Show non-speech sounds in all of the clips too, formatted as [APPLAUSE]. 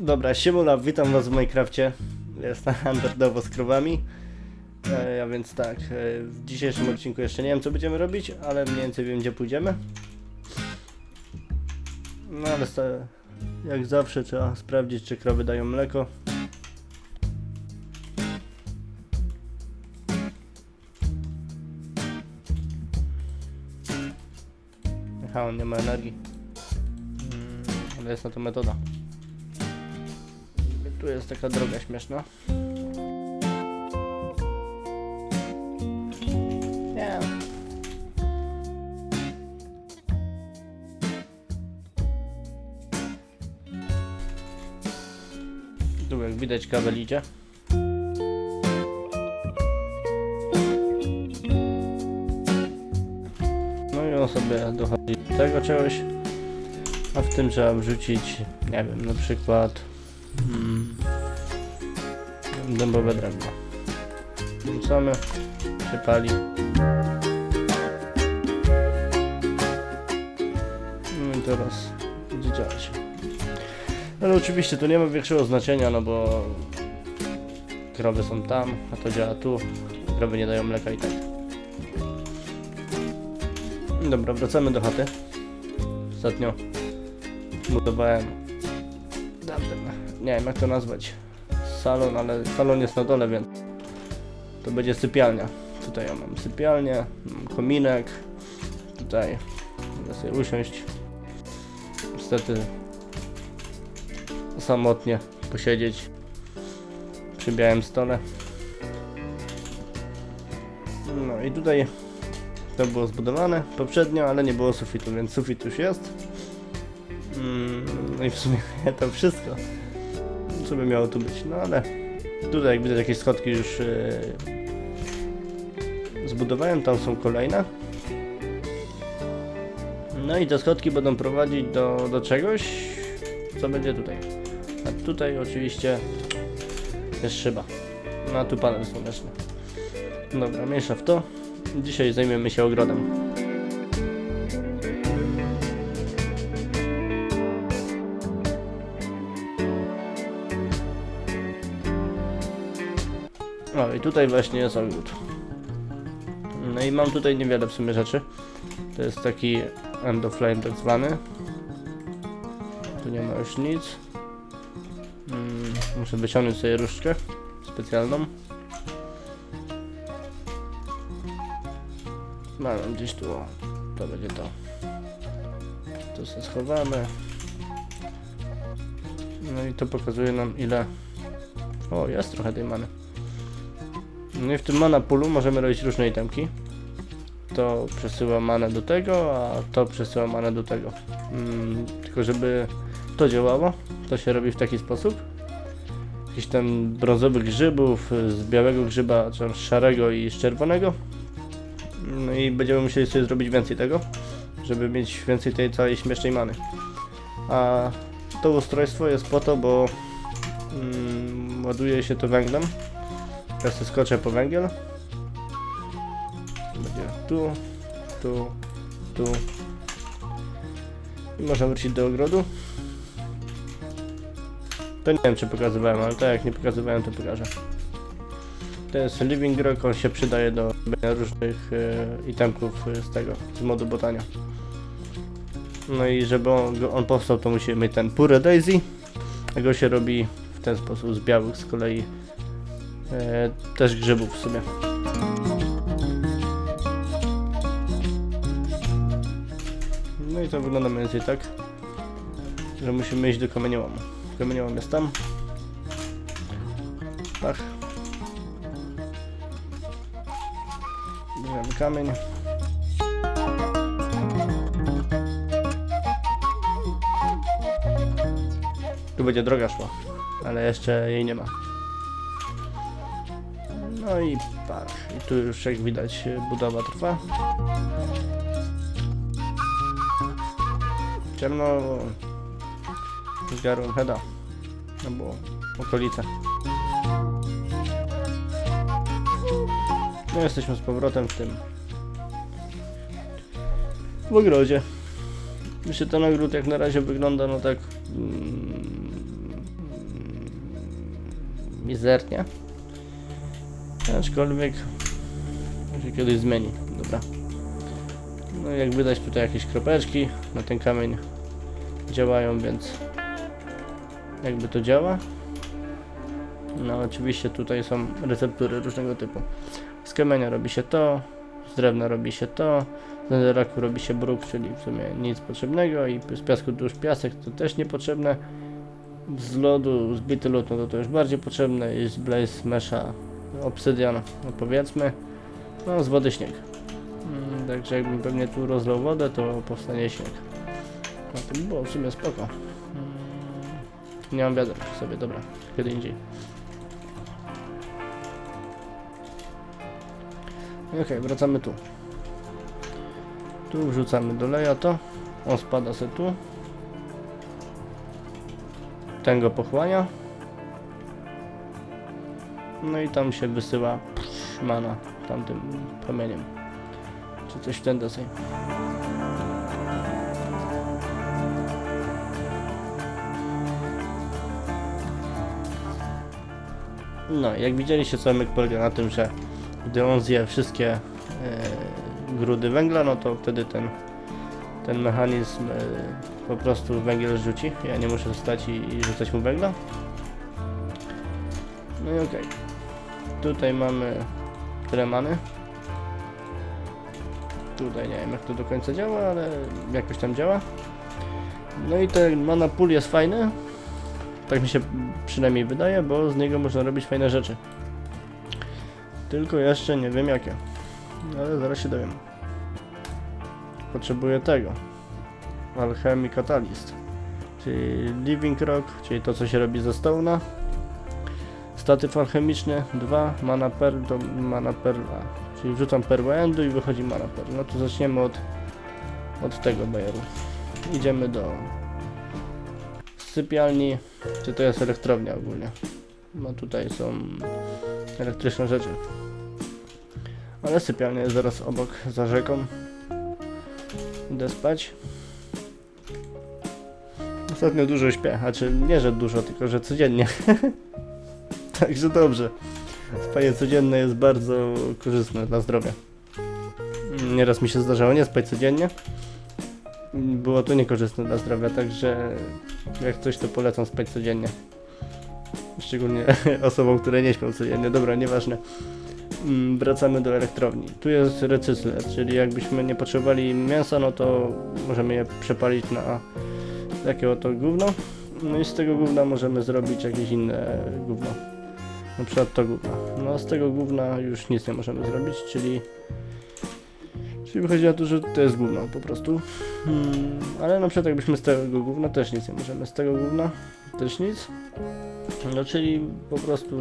Dobra, siemula, witam was w Minecrafcie. Jestem standardowo z krowami. E, a więc tak, e, w dzisiejszym odcinku jeszcze nie wiem co będziemy robić, ale mniej więcej wiem gdzie pójdziemy. No ale jak zawsze trzeba sprawdzić czy krowy dają mleko. Aha, on nie ma energii. Mm, ale jest na to metoda. Tu jest taka droga śmieszna. Nie. Tu jak widać kabel idzie. No i on sobie dochodzi do tego czegoś. A w tym trzeba wrzucić, nie wiem, na przykład mm, dębowe drewno. Wrzucamy, się pali. No i teraz będzie działać. Ale oczywiście to nie ma większego znaczenia, no bo krowy są tam, a to działa tu. Krowy nie dają mleka i tak. Dobra, wracamy do chaty. Ostatnio budowałem nie wiem jak to nazwać, salon, ale salon jest na dole, więc to będzie sypialnia. Tutaj ja mam sypialnię, mam kominek, tutaj mogę sobie usiąść. Niestety samotnie posiedzieć przy białym stole. No i tutaj to było zbudowane poprzednio, ale nie było sufitu, więc sufit już jest. Mm, No i w sumie [LAUGHS] to wszystko, co by miało tu być. No ale tutaj jak widać jakieś schodki już yy, zbudowałem, tam są kolejne. No i te schodki będą prowadzić do, do czegoś, co będzie tutaj. A tutaj oczywiście jest szyba. No a tu panel słoneczny. Dobra, mniejsza w to. Dzisiaj zajmiemy się ogrodem. O i tutaj właśnie jest ogród. No i mam tutaj niewiele w sumie rzeczy. To jest taki end of line tak zwany. Tu nie ma już nic. Mm, muszę wyciągnąć sobie różdżkę specjalną. Mam gdzieś tu, o, to będzie to. To sobie schowamy. No i to pokazuje nam ile... O, jest trochę tej many. No i w tym mana pulu możemy robić różne itemki. To przesyła manę do tego, a to przesyła manę do tego. Mm, tylko żeby to działało, to się robi w taki sposób. Jakiś tam brązowych grzybów, z białego grzyba, czy z szarego i z czerwonego. No i będziemy musieli sobie zrobić więcej tego, żeby mieć więcej tej całej śmiesznej many. A to ustrojstwo jest po to, bo mm, ładuje się to węglem. Teraz sobie skoczę po węgiel. Będzie tu, tu, tu. I można wrócić do ogrodu. To nie wiem czy pokazywałem, ale tak jak nie pokazywałem to pokażę. To jest Living Rock, on się przydaje do różnych e, itemków e, z tego, z modu botania. No i żeby on, on powstał to musimy mieć ten Pure Daisy. Go się robi w ten sposób z białych z kolei też grzybów w sumie. No i to wygląda mniej więcej tak, że musimy iść do kamieniołomu. Kamieniołom jest tam. Tak. Bierzemy kamień. Tu będzie droga szła, ale jeszcze jej nie ma. No i tak, i tu już jak widać budowa trwa. Ciemno, zgarłem heada, no bo okolice. No jesteśmy z powrotem w tym w ogrodzie. Myślę, ten ogród jak na razie wygląda no tak mm, mizernie. Aczkolwiek się kiedyś zmieni. Dobra. No jak wydać tutaj jakieś kropeczki na ten kamień działają, więc jakby to działa. No oczywiście tutaj są receptury różnego typu. Z kamienia robi się to, z drewna robi się to, z netherraku robi się bruk, czyli w sumie nic potrzebnego i z piasku to już piasek, to też niepotrzebne. Z lodu, zbity lód, no to to już bardziej potrzebne i z blaze mesha obsydian, no powiedzmy. No z wody śnieg. Mm, Także jakbym pewnie tu rozlał wodę, to powstanie śnieg. No to by było w sumie spoko. Mm, Nie mam wiadomo sobie, dobra, kiedy indziej. Okej, wracamy tu. Tu wrzucamy do leja to. On spada se tu. Ten go pochłania. No i tam się wysyła psz, mana tamtym promieniem. Czy coś w ten deseń. No, jak widzieliście, zamek polega na tym, że gdy on zje wszystkie e, grudy węgla, no to wtedy ten, ten mechanizm e, po prostu węgiel rzuci. Ja nie muszę stać i, i rzucać mu węgla. No i okej. Tutaj mamy tremany. Tutaj nie wiem jak to do końca działa, ale jakoś tam działa. No i ten mana pool jest fajny. Tak mi się przynajmniej wydaje, bo z niego można robić fajne rzeczy. Tylko jeszcze nie wiem jakie. Ale zaraz się dowiem. Potrzebuję tego. Alchemy Catalyst. Czyli Living Rock, czyli to co się robi ze stone'a. Statyw alchemiczny 2, mana perl to mana perla. Czyli wrzucam perłę endu i wychodzi mana perl. No to zaczniemy od, od tego bajeru. Idziemy do sypialni. Czy to jest elektrownia ogólnie? No tutaj są elektryczne rzeczy. Ale sypialnia jest zaraz obok, za rzeką. Idę spać. Ostatnio dużo śpię, a czy nie, że dużo, tylko że codziennie. [LAUGHS] Także dobrze. Spanie codzienne jest bardzo korzystne dla zdrowia. Nieraz mi się zdarzało nie spać codziennie. Było to niekorzystne dla zdrowia, także jak coś to polecam spać codziennie. Szczególnie [LAUGHS] osobom, które nie śpią codziennie. Dobra, nieważne. Mm, Wracamy do elektrowni. Tu jest recykler, czyli jakbyśmy nie potrzebowali mięsa, no to możemy je przepalić na takie oto gówno. No i z tego gówna możemy zrobić jakieś inne gówno. Na przykład to gówno. No z tego gówna już nic nie możemy zrobić, czyli Czyli wychodzi na to, że to jest gówno po prostu. Hmm, ale na przykład jakbyśmy z tego gówna też nic nie możemy. Z tego gówna też nic. No czyli po prostu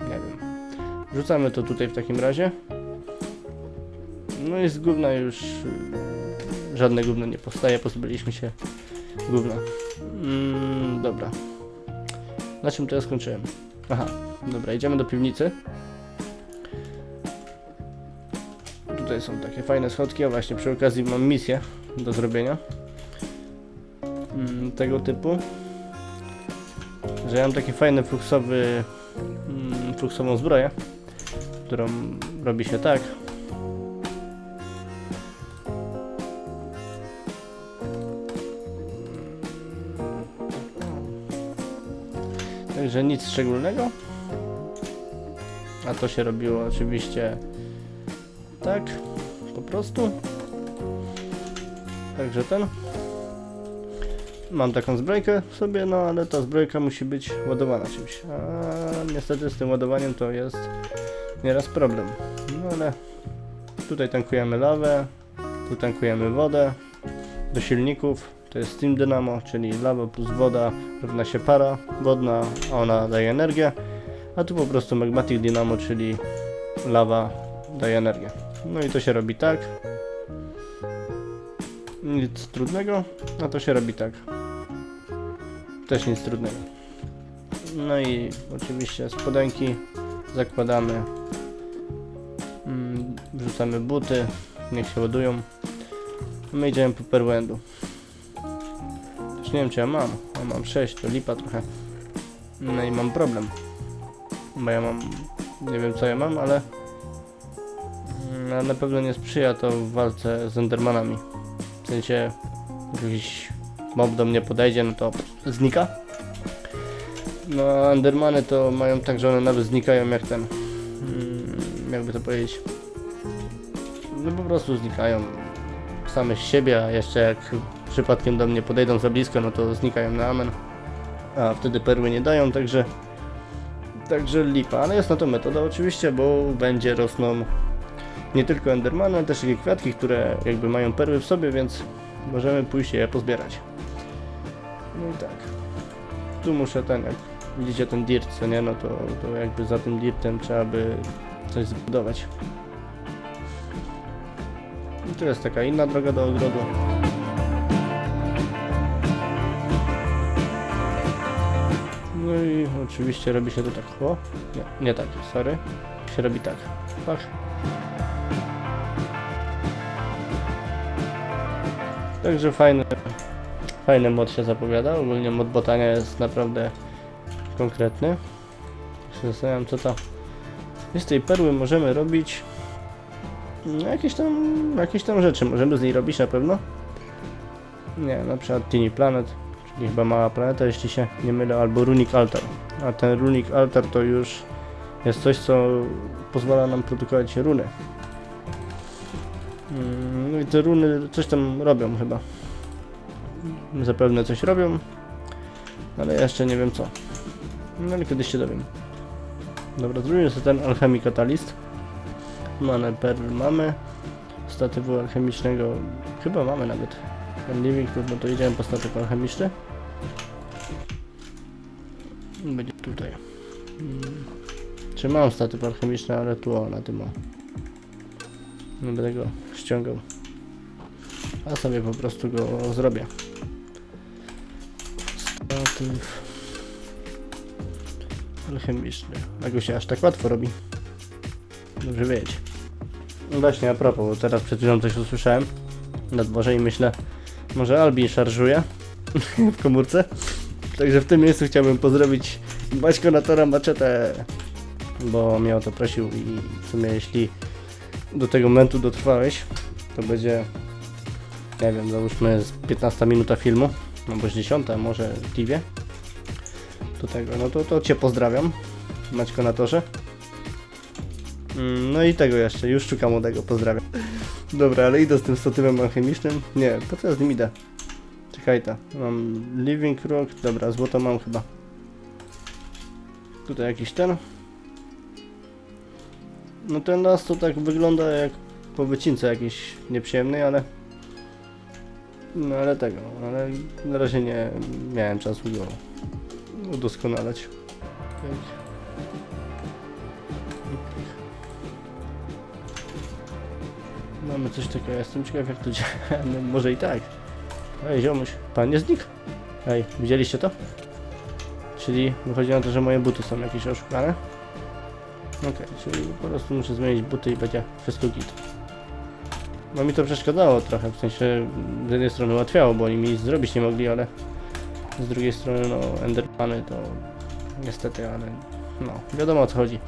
nie wiem. Rzucamy to tutaj w takim razie. No i z gówna już y, żadne gówno nie powstaje, pozbyliśmy się gówna. Mm, dobra. Na czym to ja skończyłem? Aha, dobra, idziemy do piwnicy. Tutaj są takie fajne schodki, a właśnie przy okazji mam misję do zrobienia. Mm, tego typu. Że ja mam taki fajny fluksowy, mm, fluksową zbroję, którą robi się tak. Także nic szczególnego. A to się robiło oczywiście tak, po prostu. Także ten. Mam taką zbrojkę sobie, no ale ta zbrojka musi być ładowana czymś. A niestety z tym ładowaniem to jest nieraz problem. No ale tutaj tankujemy lawę, tu tankujemy wodę do silników. To jest Steam Dynamo, czyli lawa plus woda równa się para wodna, a ona daje energię. A tu po prostu Magmatic Dynamo, czyli lawa daje energię. No i to się robi tak. Nic trudnego, a to się robi tak. Też nic trudnego. No i oczywiście spodenki zakładamy. Mm, Wrzucamy buty, niech się ładują. My idziemy po perłędu. Nie wiem czy ja mam. A mam 6, to lipa trochę. No i mam problem. bo ja mam, nie wiem co ja mam, ale ale na pewno nie sprzyja to w walce z Endermanami. W sensie, jak jakiś mob do mnie podejdzie, no to znika. No a Endermany to mają tak, że one nawet znikają jak ten, mm, jakby to powiedzieć, no po prostu znikają same z siebie, a jeszcze jak przypadkiem do mnie podejdą za blisko, no to znikają na amen. A wtedy perły nie dają, także także lipa, ale jest na to metoda oczywiście, bo będzie rosną nie tylko endermany, ale też takie kwiatki, które jakby mają perły w sobie, więc możemy pójść je pozbierać. No i tak. Tu muszę ten, jak widzicie ten dirt, co nie, no to, to jakby za tym dirtem trzeba by coś zbudować. I tu jest taka inna droga do ogrodu. No i oczywiście robi się to tak. O, nie, nie tak, sorry. Się robi tak. Pach. Także fajny, fajny mod się zapowiada. Ogólnie mod botania jest naprawdę konkretny. Się zastanawiam co to. Z tej perły możemy robić no, jakieś tam, jakieś tam rzeczy możemy z niej robić na pewno. Nie, na przykład Tiny Planet, czyli chyba mała planeta, jeśli się nie mylę, albo Runic Altar. A ten Runic Altar to już jest coś, co pozwala nam produkować runy. Mm, No i te runy coś tam robią chyba. Zapewne coś robią, ale jeszcze nie wiem co. No ale kiedyś się dowiem. Dobra, zrobimy sobie ten Alchemy Catalyst. Manę perl mamy. Statywu alchemicznego chyba mamy nawet. Room, no to idziemy po statyw alchemiczny. Będzie tutaj. Mm. Czy mam statyw alchemiczny, ale tu o, na tym o. Nie będę go ściągał. A sobie po prostu go zrobię. Statyw alchemiczny. A go się aż tak łatwo robi. Dobrze wiedzieć. No właśnie, a propos, bo teraz przed chwilą coś usłyszałem na dworze i myślę, może Albi szarżuje [LAUGHS] w komórce. Także w tym miejscu chciałbym pozdrowić Maćko Natora Maczetę, bo mnie o to prosił i w sumie jeśli do tego momentu dotrwałeś, to będzie, nie wiem, załóżmy z 15 minuta filmu, albo z 10 może w. Do tego, no to, to Cię pozdrawiam, Maćko na torze. Mm, No i tego jeszcze, już szukam młodego, pozdrawiam. Dobra, ale idę z tym statywem alchemicznym. Nie, po co z nim idę? Czekaj ta, mam Living Rock, dobra, złoto mam chyba. Tutaj jakiś ten. No ten las to tak wygląda jak po wycince jakiejś nieprzyjemnej, ale... No ale tego, ale na razie nie miałem czasu go udoskonalać. Mamy coś takiego, jestem ciekaw jak to działa, [LAUGHS] no, może i tak. Ej ziomuś, pan nie znikł? Ej, widzieliście to? Czyli wychodzi na to, że moje buty są jakieś oszukane. Okej, czyli po prostu muszę zmienić buty i będzie wszystko git. No mi to przeszkadzało trochę, w sensie z jednej strony ułatwiało, bo oni mi nic zrobić nie mogli, ale z drugiej strony no endermany to niestety, ale no wiadomo o co chodzi.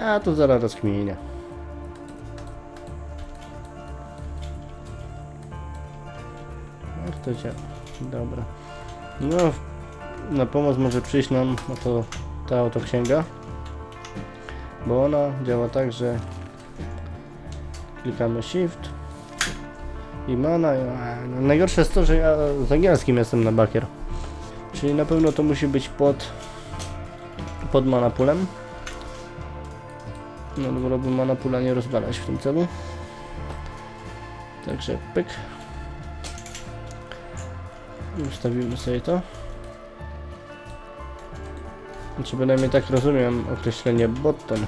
Ja to zaraz rozkminię. To? Dobra. No, na pomoc może przyjść nam to ta oto księga. Bo ona działa tak, że klikamy Shift i mana. Najgorsze jest to, że ja z angielskim jestem na bakier. Czyli na pewno to musi być pod pod manapulem. No wolałbym manapula nie rozwalać w tym celu. Także pyk. Ustawimy sobie to. Znaczy bynajmniej tak rozumiem określenie bottom.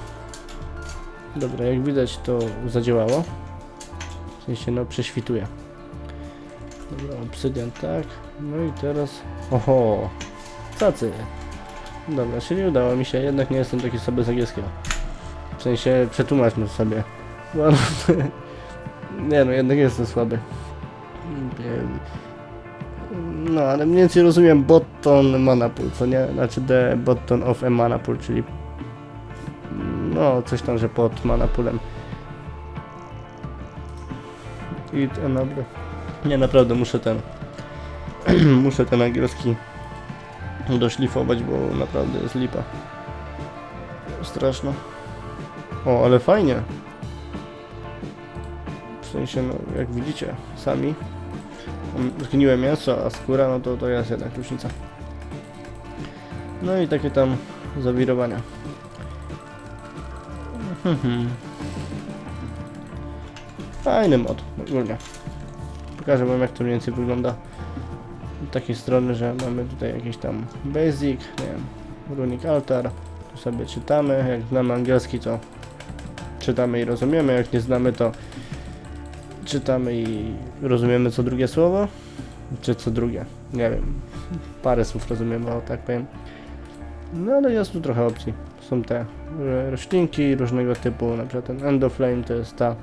Dobra, jak widać to zadziałało. W sensie no prześwituje. Dobra, obsydian tak. No i teraz... Oho! Cacy! Dobra, czyli udało mi się, jednak nie jestem taki sobie z angielskiego. W sensie przetłumaczmy sobie. Bo- [LAUGHS] nie no, jednak jestem słaby. No, ale mniej więcej rozumiem botton manapul, co nie? Znaczy the botton of a manapul, czyli no coś tam, że pod manapulem. I naprawdę, nie naprawdę muszę ten, [CLEARS THROAT] muszę ten angielski doszlifować, bo naprawdę jest lipa. Straszno. O, ale fajnie. W sensie, no, jak widzicie sami, zgniłe mięso, a skóra, no to to jest jednak różnica. No i takie tam zawirowania. Mhm. Fajny mod, ogólnie. Pokażę wam jak to mniej więcej wygląda. Z takiej strony, że mamy tutaj jakiś tam basic, nie wiem, runic altar. Tu sobie czytamy, jak znamy angielski to czytamy i rozumiemy, jak nie znamy to czytamy i rozumiemy co drugie słowo, czy co drugie, nie wiem, parę słów rozumiemy, o tak powiem. No ale jest tu trochę opcji. Są te roślinki różnego typu, na przykład ten Endoflame to jest ta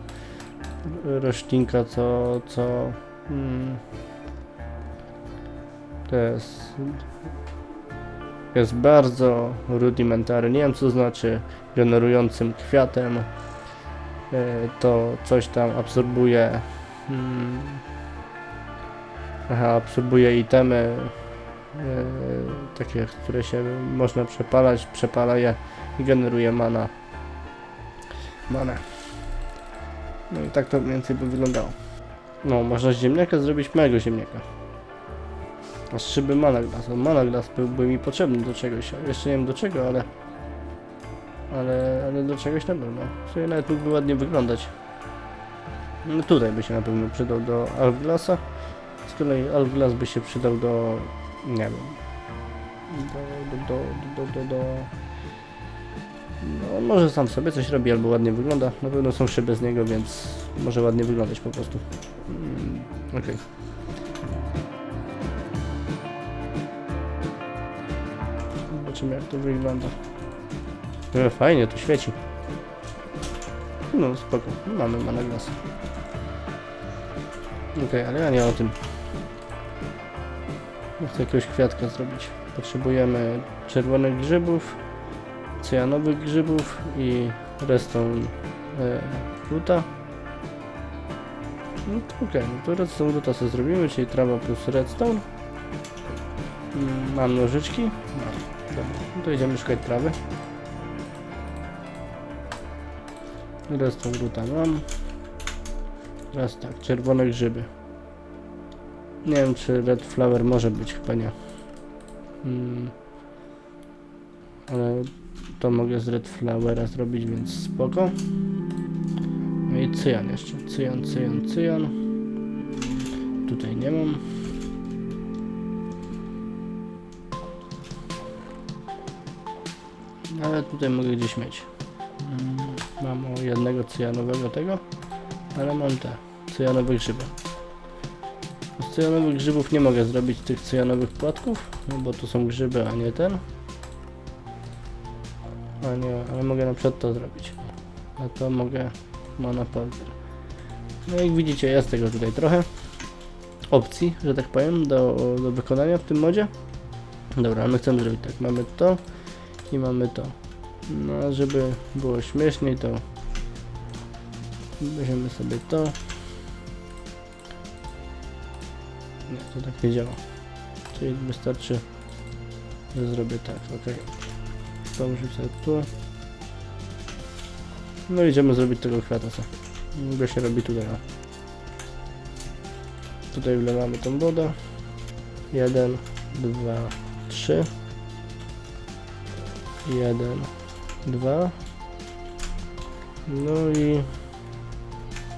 roślinka, co, co mm, to jest jest bardzo rudimentarny, nie wiem co znaczy generującym kwiatem, to coś tam absorbuje mm, aha, absorbuje itemy e, takie, które się można przepalać, przepala je i generuje mana. Manę no i tak to mniej więcej by wyglądało. No, można z ziemniaka zrobić małego ziemniaka. A z szyby mana glass, mana glass byłby mi potrzebny do czegoś, jeszcze nie wiem do czego, ale ale, ale do czegoś na pewno. W nawet mógłby ładnie wyglądać. No tutaj by się na pewno przydał do Alglasa. Z kolei Alglas by się przydał do... nie wiem. Do... do... do... do... do, do no może sam sobie coś robi albo ładnie wygląda. Na pewno są szyby z niego, więc może ładnie wyglądać po prostu. Mm, Okej. Zobaczymy jak to wygląda. E, fajnie, to świeci. No spoko, mamy mana glas. Okej, ale ja nie o tym. Ja chcę jakiegoś kwiatka zrobić. Potrzebujemy czerwonych grzybów, cyjanowych grzybów i redstone e, ruta. No to okej, no to redstone ruta sobie zrobimy, czyli trawa plus redstone. Mam nożyczki. Mam. Dobra, no to idziemy szukać trawy. Redstone ruta mam. Teraz tak, czerwone grzyby. Nie wiem czy red flower może być, chyba nie. Mm. Ale to mogę z red flowera zrobić, więc spoko. No i cyjan jeszcze. Cyjan, cyjan, cyjan. Tutaj nie mam. Ale tutaj mogę gdzieś mieć. Mm, Mam o jednego cyjanowego tego, ale mam te cyjanowe grzyby. Z cyjanowych grzybów nie mogę zrobić tych cyjanowych płatków, no bo to są grzyby, a nie ten. A nie, ale mogę na przykład to zrobić. A to mogę mana powder. No jak widzicie jest tego tutaj trochę opcji, że tak powiem, do, do wykonania w tym modzie. Dobra, my chcemy zrobić tak, mamy to i mamy to. No, a żeby było śmieszniej, to weźmiemy sobie to. Nie, to tak nie działa. Czyli wystarczy, że zrobię tak, ok. To wrzucę tu. No idziemy zrobić tego kwiata co. Się robi tutaj. O. Tutaj wlewamy tą wodę. Jeden, dwa, trzy. Jeden, dwa. No i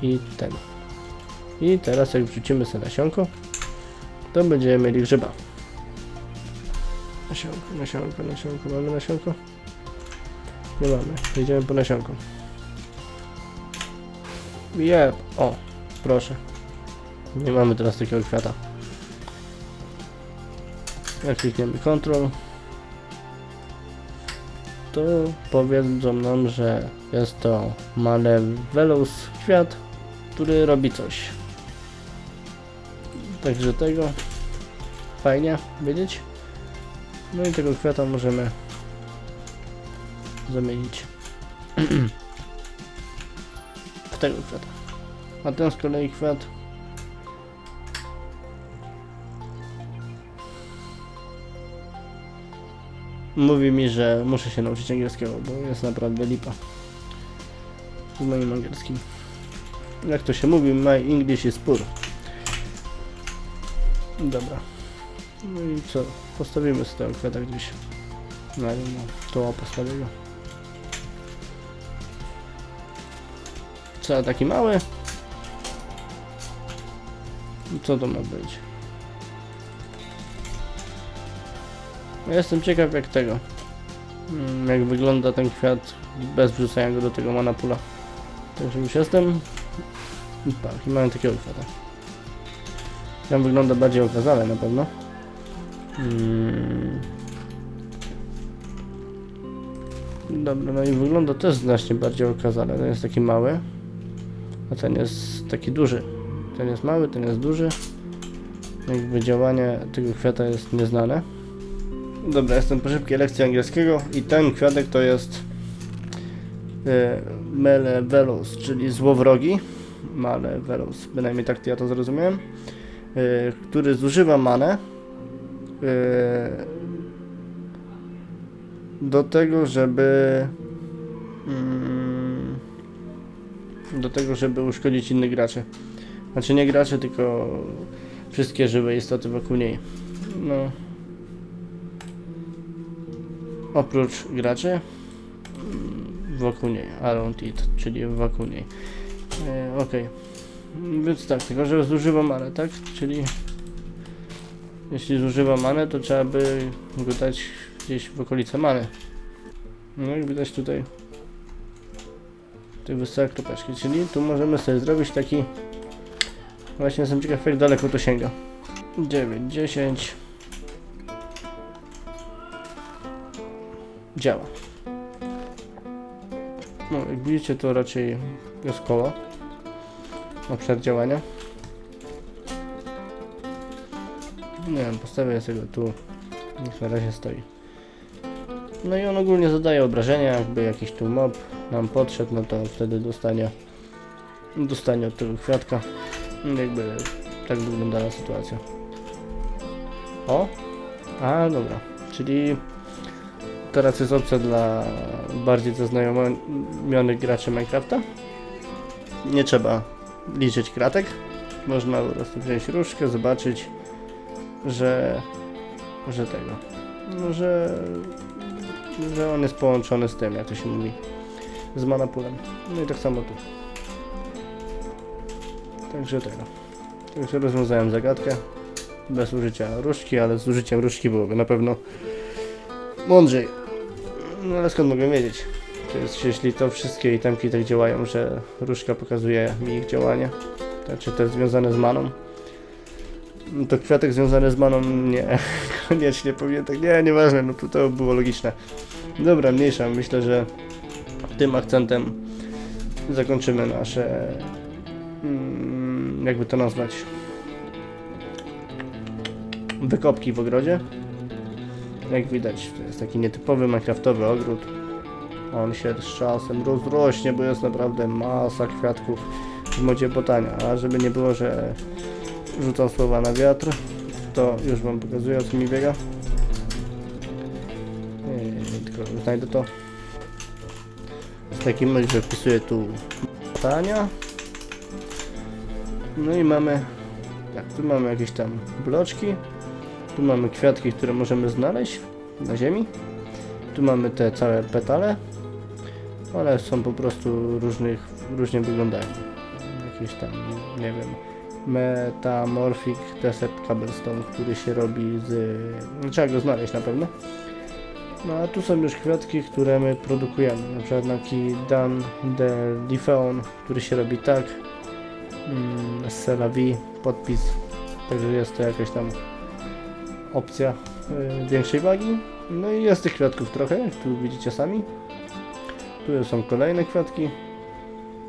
i ten. I teraz jak wrzucimy sobie nasionko, to będziemy mieli grzyba. Nasionko, nasionko, nasionko. Mamy nasionko? Nie mamy. Idziemy po nasionko. Jeb. O, proszę. Nie mamy teraz takiego kwiata. Jak klikniemy Ctrl, to powiedzą nam, że jest to Malevelous kwiat, który robi coś. Także tego fajnie wiedzieć. No i tego kwiata możemy zamienić [CLEARS THROAT] w tego kwiata. A ten z kolei kwiat mówi mi, że muszę się nauczyć angielskiego, bo jest naprawdę lipa z moim angielskim. Jak to się mówi, my English is poor. Dobra. No i co? Postawimy sobie tego kwiata gdzieś. Nie wiem, to postawię go. Co, taki mały? Co to ma być? Jestem ciekaw jak tego. mm, Jak wygląda ten kwiat bez wrzucania go do tego manapula. Także już jestem. Tak, i mamy takiego kwiata. Tam wygląda bardziej okazale na pewno. Mm. Dobra, no i wygląda też znacznie bardziej okazale. Ten jest taki mały, a ten jest taki duży. Ten jest mały, ten jest duży. Jakby działanie tego kwiata jest nieznane. Dobra, jestem po szybkiej lekcji angielskiego i ten kwiatek to jest e, Melevelus, czyli złowrogi. Malevelus, bynajmniej tak ja to zrozumiałem. E, który zużywa manę e, do tego, żeby mm, do tego, żeby uszkodzić innych graczy. Znaczy nie graczy, tylko wszystkie żywe istoty wokół niej. No. Oprócz graczy mm, wokół niej, around it, czyli wokół niej. E, Okej. Więc tak, tylko że zużywa manę, tak? Czyli jeśli zużywa manę, to trzeba by go dać gdzieś w okolice many. No jak widać tutaj te wysokie kropeczki, czyli tu możemy sobie zrobić taki właśnie jestem ciekaw jak daleko to sięga 9, 10 działa no jak widzicie to raczej jest koło obszar działania nie wiem, postawię sobie go tu niech na razie stoi no i on ogólnie zadaje obrażenia, jakby jakiś tu mob nam podszedł, no to wtedy dostanie dostanie od tego kwiatka. No Jakby tak wyglądała sytuacja. O! A, dobra. Czyli teraz jest opcja dla bardziej zaznajomionych graczy Minecrafta. Nie trzeba liczyć kratek. Można po prostu wziąć różdżkę, zobaczyć, że że tego, no, że że on jest połączony z tym, jak to się mówi, z manapulem. No i tak samo tu. Także tego. Także rozwiązałem zagadkę bez użycia różdżki, ale z użyciem różdżki byłoby na pewno mądrzej. No ale skąd mogę wiedzieć? To jest, jeśli to wszystkie itemki tak działają, że różdżka pokazuje mi ich działanie, tak, czy te związane z maną, no to kwiatek związany z maną nie, [LAUGHS] koniecznie powinien tak, nie, nieważne, no to, to było logiczne. Dobra, mniejsza, myślę, że tym akcentem zakończymy nasze, mm, jakby to nazwać, wykopki w ogrodzie. Jak widać, to jest taki nietypowy minecraftowy ogród. On się z czasem rozrośnie, bo jest naprawdę masa kwiatków w modzie botania. A żeby nie było, że rzucam słowa na wiatr, to już wam pokazuję o co mi biega. Yy, tylko znajdę to. W takim razie wpisuję tu botania. No i mamy, tak, tu mamy jakieś tam bloczki. Tu mamy kwiatki, które możemy znaleźć na ziemi. Tu mamy te całe petale. One są po prostu różnych, różnie wyglądają. Jakieś tam, nie wiem, Metamorphic Cobblestone, który się robi z... Trzeba go znaleźć na pewno. No a tu są już kwiatki, które my produkujemy. Na przykład taki Dan de Lifeon, który się robi tak. Mm, Selavi, podpis. Także jest to jakaś tam opcja y, większej wagi. No i jest tych kwiatków trochę, tu widzicie sami. Tu są kolejne kwiatki.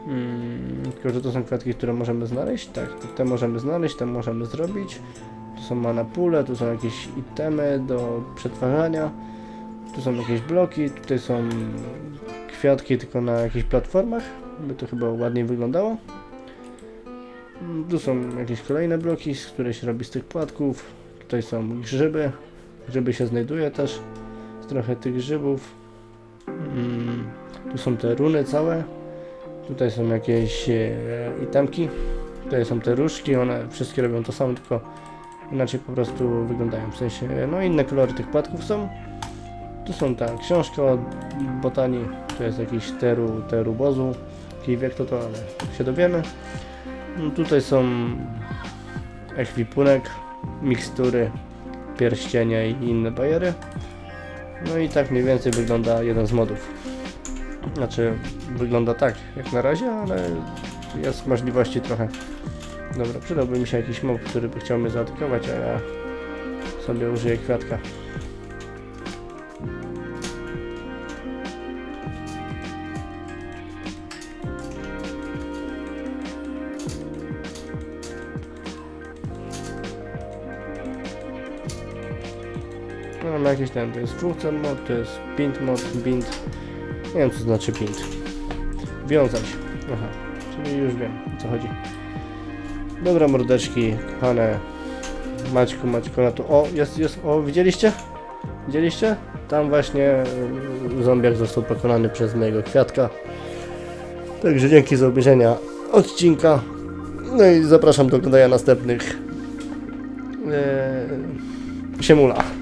Mm, tylko, że to są kwiatki, które możemy znaleźć. Tak, te możemy znaleźć, te możemy zrobić. Tu są manapule, tu są jakieś itemy do przetwarzania. Tu są jakieś bloki, tutaj są kwiatki, tylko na jakichś platformach, by to chyba ładniej wyglądało. Mm, Tu są jakieś kolejne bloki, z których się robi z tych płatków. Tutaj są grzyby. Grzyby się znajduje też. Trochę tych grzybów. Mm, Tu są te runy całe. Tutaj są jakieś e, itemki. Tutaj są te różki, one wszystkie robią to samo, tylko inaczej po prostu wyglądają. W sensie, no inne kolory tych płatków są. Tu są ta książka od botanii, to jest jakiś teru, terubozu. Jaki wiek to to, ale się dowiemy. No, tutaj są ekwipunek, mikstury, pierścienie i inne bajery. No i tak mniej więcej wygląda jeden z modów. Znaczy, wygląda tak jak na razie, ale jest możliwości trochę. Dobra, przydałby mi się jakiś mob, który by chciał mnie zaatakować, a ja sobie użyję kwiatka. Mam jakiś ten, to jest funkcjon mod, to jest pint mod, bind. Nie wiem co znaczy pint. Wiązać. Aha, czyli już wiem o co chodzi. Dobra mordeczki, kochane. Maćku, Maćku, na tu. O, jest, jest, o, widzieliście? Widzieliście? Tam właśnie y, zombiak został pokonany przez mojego kwiatka. Także dzięki za obejrzenia odcinka. No i zapraszam do oglądania następnych. Eee, Siemula.